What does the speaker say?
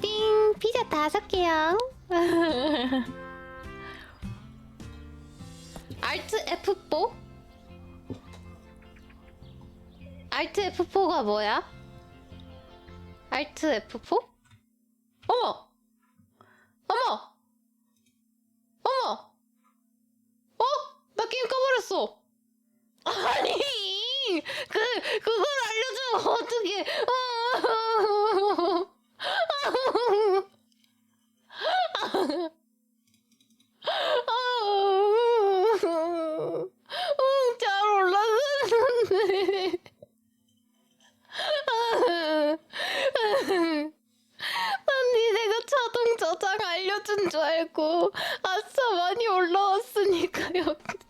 띵 피자 다섯 개요. 알트 F4? 알트 F4가 뭐야? 알트 F4? 어머! 어머! 어머! 어? 나 게임 꺼버렸어! 어떻게? 잘 올라갔는데. 난 니네가 자동 저장 알려준 줄 알고 아싸 많이 올라왔으니까 여기.